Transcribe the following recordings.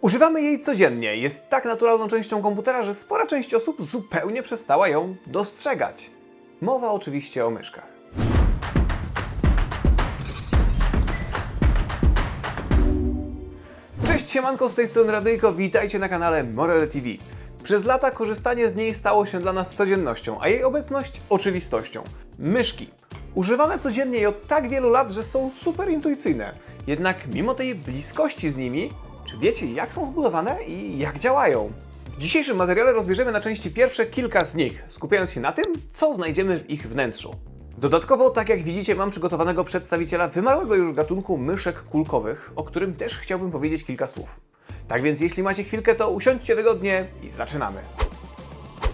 Używamy jej codziennie. Jest tak naturalną częścią komputera, że spora część osób zupełnie przestała ją dostrzegać. Mowa oczywiście o myszkach. Cześć siemanko, z tej strony Radyjko, witajcie na kanale Morele TV. Przez lata korzystanie z niej stało się dla nas codziennością, a jej obecność oczywistością. Myszki. Używane codziennie od tak wielu lat, że są super intuicyjne. Jednak mimo tej bliskości z nimi, czy wiecie jak są zbudowane i jak działają? W dzisiejszym materiale rozbierzemy na części pierwsze kilka z nich, skupiając się na tym, co znajdziemy w ich wnętrzu. Dodatkowo, tak jak widzicie, mam przygotowanego przedstawiciela wymarłego już gatunku myszek kulkowych, o którym też chciałbym powiedzieć kilka słów. Tak więc, jeśli macie chwilkę, to usiądźcie wygodnie i zaczynamy.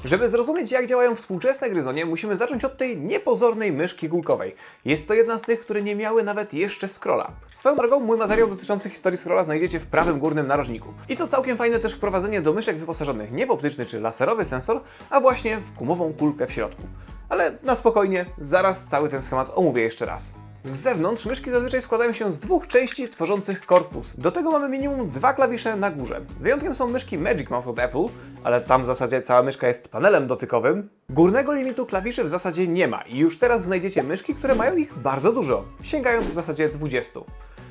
Żeby zrozumieć, jak działają współczesne gryzonie, musimy zacząć od tej niepozornej myszki kulkowej. Jest to jedna z tych, które nie miały nawet jeszcze scrolla. Swoją drogą, mój materiał dotyczący historii scrolla znajdziecie w prawym górnym narożniku. I to całkiem fajne też wprowadzenie do myszek wyposażonych nie w optyczny czy laserowy sensor, a właśnie w gumową kulkę w środku. Ale na spokojnie, zaraz cały ten schemat omówię jeszcze raz. Z zewnątrz myszki zazwyczaj składają się z dwóch części tworzących korpus. Do tego mamy minimum dwa klawisze na górze. Wyjątkiem są myszki Magic Mouse od Apple, ale tam w zasadzie cała myszka jest panelem dotykowym. Górnego limitu klawiszy w zasadzie nie ma i już teraz znajdziecie myszki, które mają ich bardzo dużo, sięgając w zasadzie 20.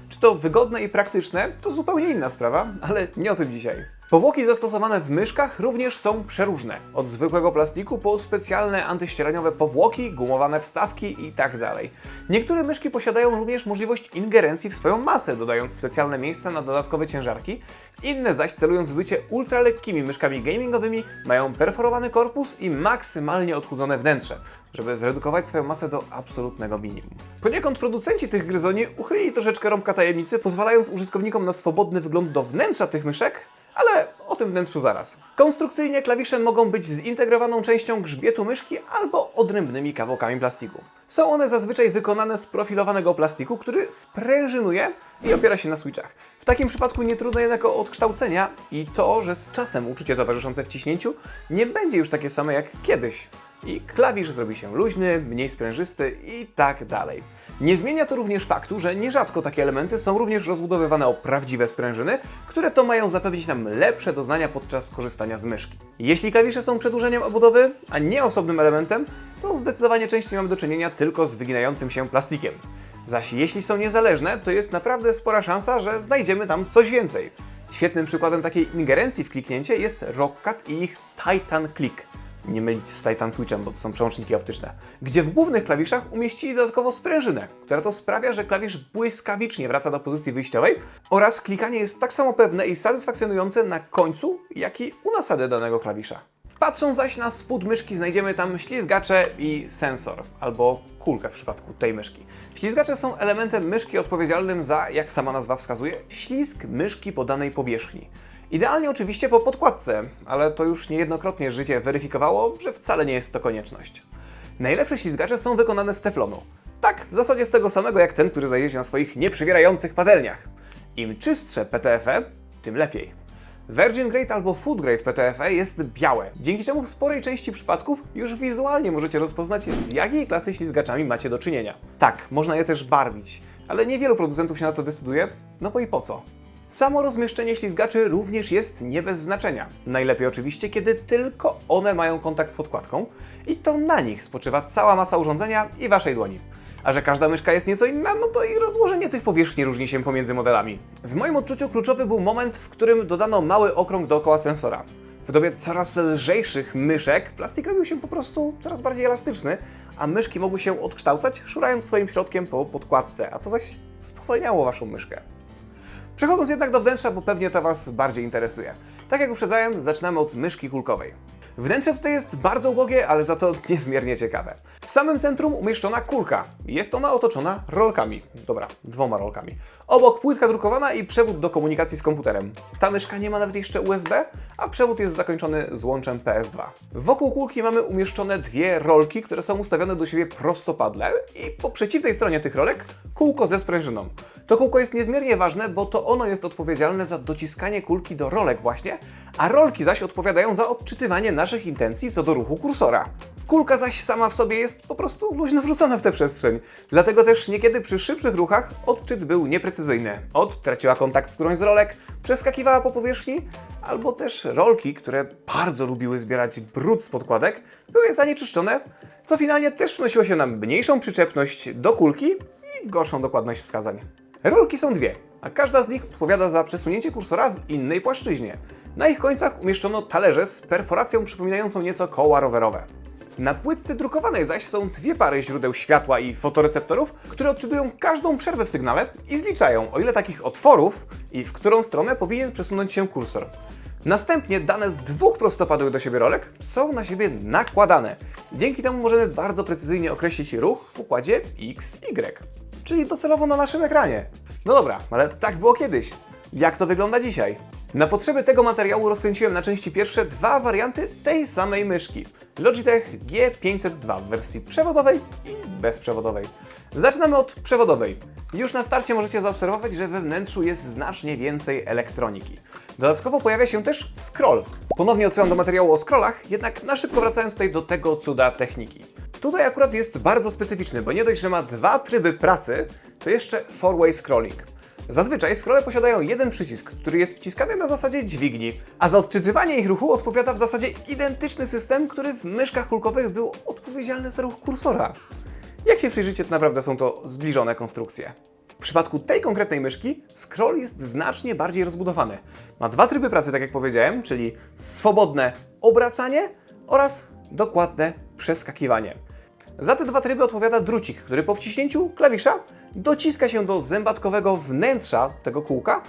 Czy to wygodne i praktyczne, to zupełnie inna sprawa, ale nie o tym dzisiaj. Powłoki zastosowane w myszkach również są przeróżne. Od zwykłego plastiku po specjalne antyścieraniowe powłoki, gumowane wstawki itd. Niektóre myszki posiadają również możliwość ingerencji w swoją masę, dodając specjalne miejsca na dodatkowe ciężarki. Inne zaś celując w bycie ultralekkimi myszkami gamingowymi mają perforowany korpus i maksymalnie odchudzone wnętrze, żeby zredukować swoją masę do absolutnego minimum. Poniekąd producenci tych gryzoni uchylili troszeczkę rąbka tajemnicy, pozwalając użytkownikom na swobodny wgląd do wnętrza tych myszek, ale o tym wnętrzu zaraz. Konstrukcyjnie klawisze mogą być zintegrowaną częścią grzbietu myszki albo odrębnymi kawałkami plastiku. Są one zazwyczaj wykonane z profilowanego plastiku, który sprężynuje i opiera się na switchach. W takim przypadku nie trudno jednak o odkształcenia i to, że z czasem uczucie towarzyszące wciśnięciu nie będzie już takie same jak kiedyś. I klawisz zrobi się luźny, mniej sprężysty i tak dalej. Nie zmienia to również faktu, że nierzadko takie elementy są również rozbudowywane o prawdziwe sprężyny, które to mają zapewnić nam lepsze doznania podczas korzystania z myszki. Jeśli klawisze są przedłużeniem obudowy, a nie osobnym elementem, to zdecydowanie częściej mamy do czynienia tylko z wyginającym się plastikiem. Zaś jeśli są niezależne, to jest naprawdę spora szansa, że znajdziemy tam coś więcej. Świetnym przykładem takiej ingerencji w kliknięcie jest Rockcat i ich Titan Click nie mylić z Titan Switchem, bo to są przełączniki optyczne, gdzie w głównych klawiszach umieścili dodatkowo sprężynę, która to sprawia, że klawisz błyskawicznie wraca do pozycji wyjściowej oraz klikanie jest tak samo pewne i satysfakcjonujące na końcu, jak i u nasady danego klawisza. Patrząc zaś na spód myszki znajdziemy tam ślizgacze i sensor, albo kulkę w przypadku tej myszki. Ślizgacze są elementem myszki odpowiedzialnym za, jak sama nazwa wskazuje, ślizg myszki po danej powierzchni. Idealnie oczywiście po podkładce, ale to już niejednokrotnie życie weryfikowało, że wcale nie jest to konieczność. Najlepsze ślizgacze są wykonane z teflonu. Tak, w zasadzie z tego samego jak ten, który znajdziecie na swoich nieprzywierających patelniach. Im czystsze PTFE, tym lepiej. Virgin Grade albo Food Grade PTFE jest białe, dzięki czemu w sporej części przypadków już wizualnie możecie rozpoznać z jakiej klasy ślizgaczami macie do czynienia. Tak, można je też barwić, ale niewielu producentów się na to decyduje, no bo i po co? Samo rozmieszczenie ślizgaczy również jest nie bez znaczenia. Najlepiej oczywiście, kiedy tylko one mają kontakt z podkładką i to na nich spoczywa cała masa urządzenia i waszej dłoni. A że każda myszka jest nieco inna, no to i rozłożenie tych powierzchni różni się pomiędzy modelami. W moim odczuciu kluczowy był moment, w którym dodano mały okrąg dookoła sensora. W dobie coraz lżejszych myszek plastik robił się po prostu coraz bardziej elastyczny, a myszki mogły się odkształcać, szurając swoim środkiem po podkładce, a to zaś spowalniało waszą myszkę. Przechodząc jednak do wnętrza, bo pewnie to Was bardziej interesuje. Tak jak uprzedzałem, zaczynamy od myszki kulkowej. Wnętrze tutaj jest bardzo ubogie, ale za to niezmiernie ciekawe. W samym centrum umieszczona kulka. Jest ona otoczona rolkami. Dobra, dwoma rolkami. Obok płytka drukowana i przewód do komunikacji z komputerem. Ta myszka nie ma nawet jeszcze USB, a przewód jest zakończony złączem PS2. Wokół kulki mamy umieszczone dwie rolki, które są ustawione do siebie prostopadle i po przeciwnej stronie tych rolek kółko ze sprężyną. To kółko jest niezmiernie ważne, bo to ono jest odpowiedzialne za dociskanie kulki do rolek właśnie, a rolki zaś odpowiadają za odczytywanie naszych intencji co do ruchu kursora. Kulka zaś sama w sobie jest po prostu luźno wrzucona w tę przestrzeń. Dlatego też niekiedy przy szybszych ruchach odczyt był nieprecyzyjny. Od traciła kontakt z którąś z rolek, przeskakiwała po powierzchni, albo też rolki, które bardzo lubiły zbierać brud z podkładek, były zanieczyszczone, co finalnie też przynosiło się na mniejszą przyczepność do kulki i gorszą dokładność wskazań. Rolki są dwie, a każda z nich odpowiada za przesunięcie kursora w innej płaszczyźnie. Na ich końcach umieszczono talerze z perforacją przypominającą nieco koła rowerowe. Na płytce drukowanej zaś są dwie pary źródeł światła i fotoreceptorów, które odczytują każdą przerwę w sygnale i zliczają, o ile takich otworów i w którą stronę powinien przesunąć się kursor. Następnie dane z dwóch prostopadłych do siebie rolek są na siebie nakładane. Dzięki temu możemy bardzo precyzyjnie określić ruch w układzie X, Y, czyli docelowo na naszym ekranie. No dobra, ale tak było kiedyś. Jak to wygląda dzisiaj? Na potrzeby tego materiału rozkręciłem na części pierwsze dwa warianty tej samej myszki. Logitech G502 w wersji przewodowej i bezprzewodowej. Zaczynamy od przewodowej. Już na starcie możecie zaobserwować, że we wnętrzu jest znacznie więcej elektroniki. Dodatkowo pojawia się też scroll. Ponownie odsyłam do materiału o scrollach, jednak na szybko wracając tutaj do tego cuda techniki. Tutaj akurat jest bardzo specyficzny, bo nie dość, że ma dwa tryby pracy, to jeszcze four-way scrolling. Zazwyczaj scrolle posiadają jeden przycisk, który jest wciskany na zasadzie dźwigni, a za odczytywanie ich ruchu odpowiada w zasadzie identyczny system, który w myszkach kulkowych był odpowiedzialny za ruch kursora. Jak się przyjrzycie, to naprawdę są to zbliżone konstrukcje. W przypadku tej konkretnej myszki scroll jest znacznie bardziej rozbudowany. Ma dwa tryby pracy, tak jak powiedziałem, czyli swobodne obracanie oraz dokładne przeskakiwanie. Za te dwa tryby odpowiada drucik, który po wciśnięciu klawisza dociska się do zębatkowego wnętrza tego kółka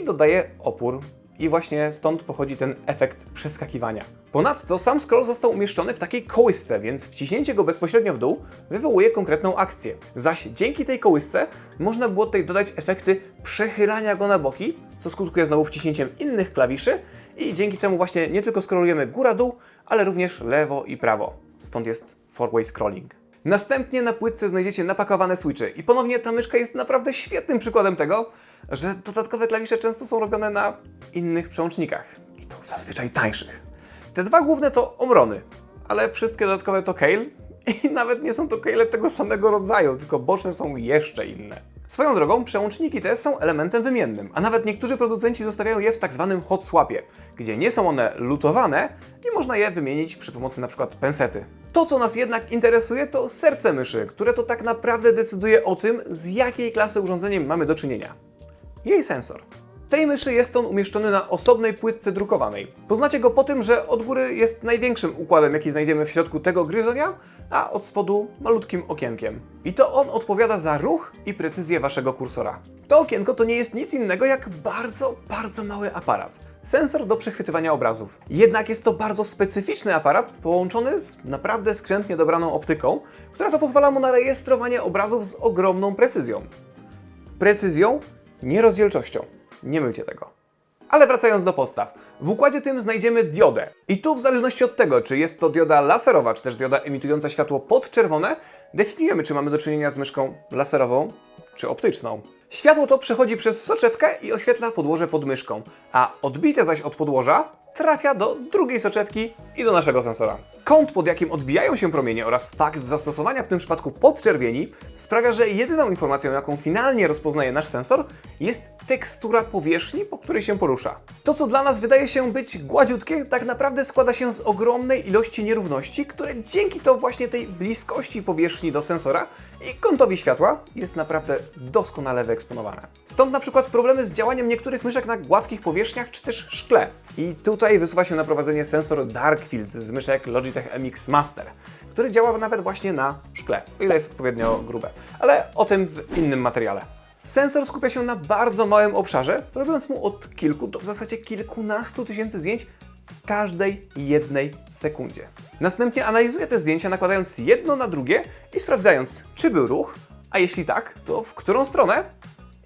i dodaje opór. I właśnie stąd pochodzi ten efekt przeskakiwania. Ponadto sam scroll został umieszczony w takiej kołysce, więc wciśnięcie go bezpośrednio w dół wywołuje konkretną akcję. Zaś dzięki tej kołysce można było tutaj dodać efekty przechylania go na boki, co skutkuje znowu wciśnięciem innych klawiszy i dzięki czemu właśnie nie tylko scrollujemy góra-dół, ale również lewo i prawo. Stąd jest four-way scrolling. Następnie na płytce znajdziecie napakowane switche i ponownie ta myszka jest naprawdę świetnym przykładem tego, że dodatkowe klawisze często są robione na innych przełącznikach i to zazwyczaj tańszych. Te dwa główne to Omrony, ale wszystkie dodatkowe to Kale i nawet nie są to Kale tego samego rodzaju, tylko boczne są jeszcze inne. Swoją drogą, przełączniki te są elementem wymiennym, a nawet niektórzy producenci zostawiają je w tak zwanym hot swapie, gdzie nie są one lutowane i można je wymienić przy pomocy np. pensety. To, co nas jednak interesuje, to serce myszy, które to tak naprawdę decyduje o tym, z jakiej klasy urządzeniem mamy do czynienia. Jej sensor. Tej myszy jest on umieszczony na osobnej płytce drukowanej. Poznacie go po tym, że od góry jest największym układem, jaki znajdziemy w środku tego gryzonia, a od spodu malutkim okienkiem. I to on odpowiada za ruch i precyzję waszego kursora. To okienko to nie jest nic innego jak bardzo, bardzo mały aparat. Sensor do przechwytywania obrazów. Jednak jest to bardzo specyficzny aparat, połączony z naprawdę skrzętnie dobraną optyką, która to pozwala mu na rejestrowanie obrazów z ogromną precyzją. Precyzją, nie rozdzielczością. Nie mylcie tego. Ale wracając do podstaw. W układzie tym znajdziemy diodę. I tu w zależności od tego, czy jest to dioda laserowa, czy też dioda emitująca światło podczerwone, definiujemy, czy mamy do czynienia z myszką laserową, czy optyczną. Światło to przechodzi przez soczewkę i oświetla podłoże pod myszką, a odbite zaś od podłoża trafia do drugiej soczewki i do naszego sensora. Kąt, pod jakim odbijają się promienie oraz fakt zastosowania w tym przypadku podczerwieni sprawia, że jedyną informacją, jaką finalnie rozpoznaje nasz sensor, jest tekstura powierzchni, po której się porusza. To, co dla nas wydaje się być gładziutkie, tak naprawdę składa się z ogromnej ilości nierówności, które dzięki to właśnie tej bliskości powierzchni do sensora i kątowi światła jest naprawdę doskonale wyeksponowane. Stąd na przykład problemy z działaniem niektórych myszek na gładkich powierzchniach czy też szkle. I tutaj wysuwa się na prowadzenie sensor Darkfield z myszek Logitech MX Master, który działa nawet właśnie na szkle, o ile jest odpowiednio grube. Ale o tym w innym materiale. Sensor skupia się na bardzo małym obszarze, robiąc mu od kilku do w zasadzie kilkunastu tysięcy zdjęć w każdej jednej sekundzie. Następnie analizuje te zdjęcia, nakładając jedno na drugie i sprawdzając, czy był ruch, a jeśli tak, to w którą stronę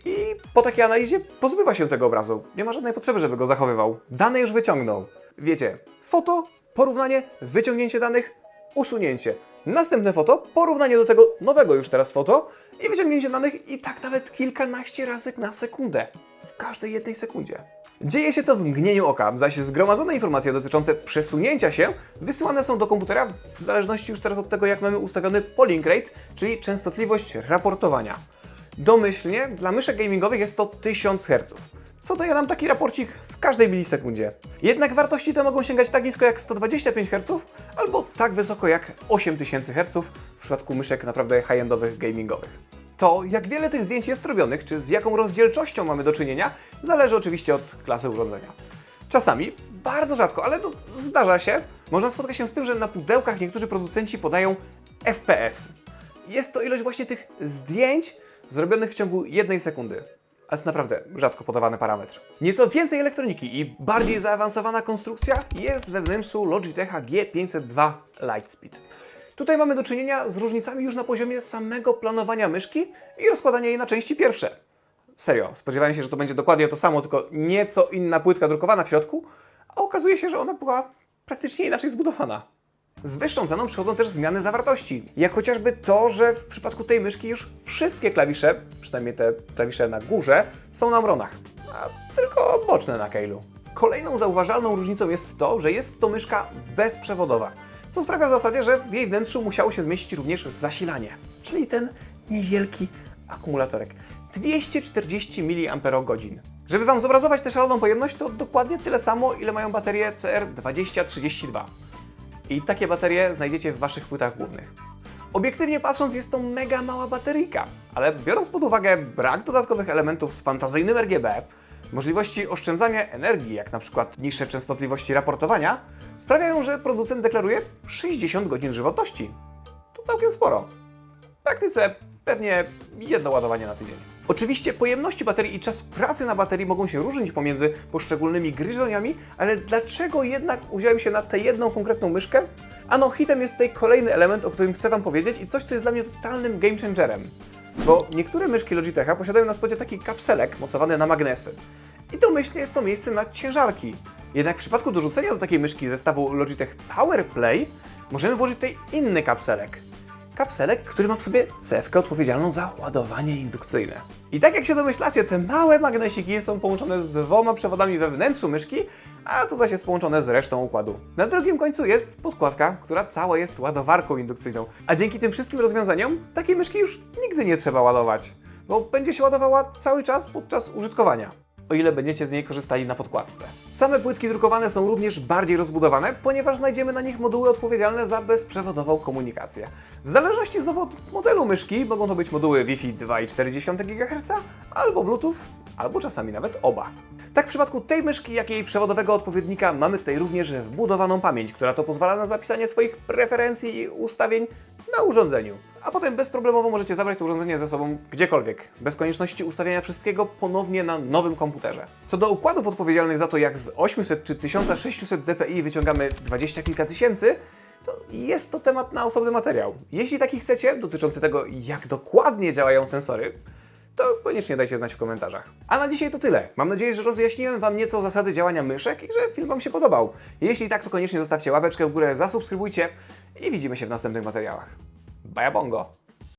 i po takiej analizie pozbywa się tego obrazu. Nie ma żadnej potrzeby, żeby go zachowywał. Dane już wyciągnął. Wiecie, foto, porównanie, wyciągnięcie danych, usunięcie. Następne foto, porównanie do tego nowego już teraz foto i wyciągnięcie danych i tak nawet kilkanaście razy na sekundę. W każdej jednej sekundzie. Dzieje się to w mgnieniu oka, zaś zgromadzone informacje dotyczące przesunięcia się wysyłane są do komputera w zależności już teraz od tego, jak mamy ustawiony polling rate, czyli częstotliwość raportowania. Domyślnie dla myszek gamingowych jest to 1000 Hz, co daje nam taki raporcik w każdej milisekundzie. Jednak wartości te mogą sięgać tak nisko jak 125 Hz albo tak wysoko jak 8000 Hz w przypadku myszek naprawdę high-endowych gamingowych. To, jak wiele tych zdjęć jest robionych, czy z jaką rozdzielczością mamy do czynienia, zależy oczywiście od klasy urządzenia. Czasami, bardzo rzadko, ale no, zdarza się, można spotkać się z tym, że na pudełkach niektórzy producenci podają FPS. Jest to ilość właśnie tych zdjęć zrobionych w ciągu jednej sekundy. Ale to naprawdę rzadko podawany parametr. Nieco więcej elektroniki i bardziej zaawansowana konstrukcja jest we wnętrzu Logitecha G502 Lightspeed. Tutaj mamy do czynienia z różnicami już na poziomie samego planowania myszki i rozkładania jej na części pierwsze. Serio, spodziewałem się, że to będzie dokładnie to samo, tylko nieco inna płytka drukowana w środku, a okazuje się, że ona była praktycznie inaczej zbudowana. Z wyższą ceną przychodzą też zmiany zawartości, jak chociażby to, że w przypadku tej myszki już wszystkie klawisze, przynajmniej te klawisze na górze, są na mronach, a tylko boczne na Keilu. Kolejną zauważalną różnicą jest to, że jest to myszka bezprzewodowa, co sprawia w zasadzie, że w jej wnętrzu musiało się zmieścić również zasilanie, czyli ten niewielki akumulatorek. 240 mAh. Żeby Wam zobrazować tę szaloną pojemność, to dokładnie tyle samo, ile mają baterie CR2032. I takie baterie znajdziecie w Waszych płytach głównych. Obiektywnie patrząc, jest to mega mała bateryjka, ale biorąc pod uwagę brak dodatkowych elementów z fantazyjnym RGB, możliwości oszczędzania energii, jak na przykład niższe częstotliwości raportowania, sprawiają, że producent deklaruje 60 godzin żywotności. To całkiem sporo. W praktyce pewnie jedno ładowanie na tydzień. Oczywiście pojemności baterii i czas pracy na baterii mogą się różnić pomiędzy poszczególnymi gryzoniami, ale dlaczego jednak uwziąłem się na tę jedną konkretną myszkę? Ano, hitem jest tutaj kolejny element, o którym chcę Wam powiedzieć i coś, co jest dla mnie totalnym game changerem. Bo niektóre myszki Logitecha posiadają na spodzie taki kapselek mocowany na magnesy. I domyślnie jest to miejsce na ciężarki. Jednak w przypadku dorzucenia do takiej myszki zestawu Logitech PowerPlay możemy włożyć tutaj inny kapselek kapselek, który ma w sobie cewkę odpowiedzialną za ładowanie indukcyjne. I tak jak się domyślacie, te małe magnesiki są połączone z dwoma przewodami we wnętrzu myszki, a to zaś jest połączone z resztą układu. Na drugim końcu jest podkładka, która cała jest ładowarką indukcyjną, a dzięki tym wszystkim rozwiązaniom takiej myszki już nigdy nie trzeba ładować, bo będzie się ładowała cały czas podczas użytkowania o ile będziecie z niej korzystali na podkładce. Same płytki drukowane są również bardziej rozbudowane, ponieważ znajdziemy na nich moduły odpowiedzialne za bezprzewodową komunikację. W zależności znowu od modelu myszki mogą to być moduły Wi-Fi 2,4 GHz albo Bluetooth, albo czasami nawet oba. Tak w przypadku tej myszki, jak i jej przewodowego odpowiednika mamy tutaj również wbudowaną pamięć, która to pozwala na zapisanie swoich preferencji i ustawień na urządzeniu. A potem bezproblemowo możecie zabrać to urządzenie ze sobą gdziekolwiek, bez konieczności ustawiania wszystkiego ponownie na nowym komputerze. Co do układów odpowiedzialnych za to, jak z 800 czy 1600 dpi wyciągamy 20 kilka tysięcy, to jest to temat na osobny materiał. Jeśli taki chcecie, dotyczący tego, jak dokładnie działają sensory, to koniecznie dajcie znać w komentarzach. A na dzisiaj to tyle. Mam nadzieję, że rozjaśniłem Wam nieco zasady działania myszek i że film Wam się podobał. Jeśli tak, to koniecznie zostawcie łapeczkę w górę, zasubskrybujcie i widzimy się w następnych materiałach. Baja bongo!